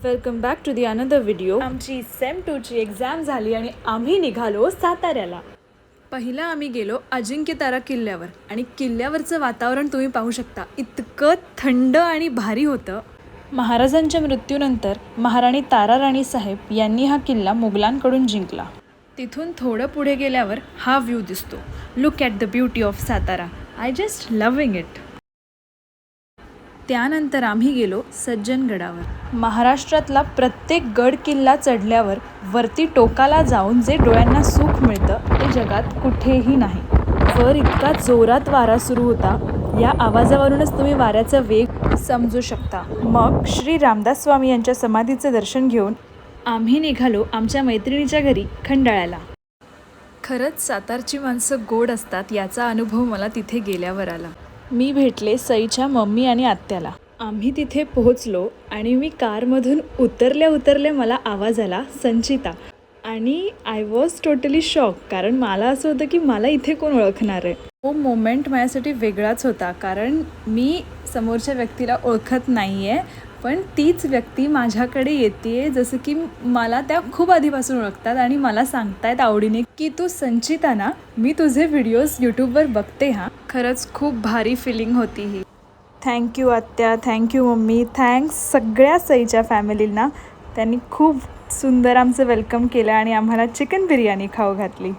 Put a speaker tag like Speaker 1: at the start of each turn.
Speaker 1: Welcome back to the another video आमची sem टूची exam झाली आणि आम्ही निघालो साताऱ्याला. पहिला आम्ही गेलो अजिंक्यतारा किल्ल्यावर. आणि किल्ल्यावरचं वातावरण तुम्ही पाहू शकता. इतकं थंड आणि भारी होतं. महाराजांच्या मृत्यूनंतर महाराणी ताराराणी साहेब यांनी हा किल्ला मुघलांकडून जिंकला. तिथून थोडं पुढे गेल्यावर हा व्ह्यू दिसतो. Look at the beauty of Satara I just loving it त्यानंतर आम्ही गेलो सज्जनगडावर महाराष्ट्रातला प्रत्येक गड किल्ला चढल्यावर वरती टोकाला जाऊन जे डोळ्यांना सुख मिळतं ते जगात कुठेही नाही. वर इतका जोरात वारा सुरू होता या आवाजावरूनच तुम्ही वाऱ्याचा वेग समजू शकता. मग श्री रामदास स्वामी यांच्या समाधीचं दर्शन घेऊन आम्ही निघालो आमच्या मैत्रिणीच्या घरी खंडाळ्याला. खरंच सातारची माणसं गोड असतात याचा अनुभव मला तिथे गेल्यावर आला. मी भेटले सईच्या मम्मी आणि आत्याला. आम्ही तिथे पोहोचलो आणि मी कारमधून उतरल्या उतरल्या मला आवाज आला संचिता. आणि आय वॉज टोटली शॉक कारण मला असं होतं की मला इथे कोण ओळखणार आहे. तो मोमेंट माझ्यासाठी वेगळाच होता कारण मी समोरच्या व्यक्तीला ओळखत नाही आहे पण तीच व्यक्ती माझ्याकडे येते जसं की मला त्या खूप आधीपासून ओळखतात आणि मला सांगतायत आवडीने की तू संचिता ना मी तुझे व्हिडिओज यूट्यूबवर बघते हां. खरंच खूप भारी फिलिंग होती ही. थँक्यू आत्या. Thank you mummy. थँक्स सगळ्या सईच्या फॅमिलींना त्यांनी खूप सुंदर आमचं वेलकम केलं आणि आम्हाला चिकन बिर्याणी खाऊ घातली.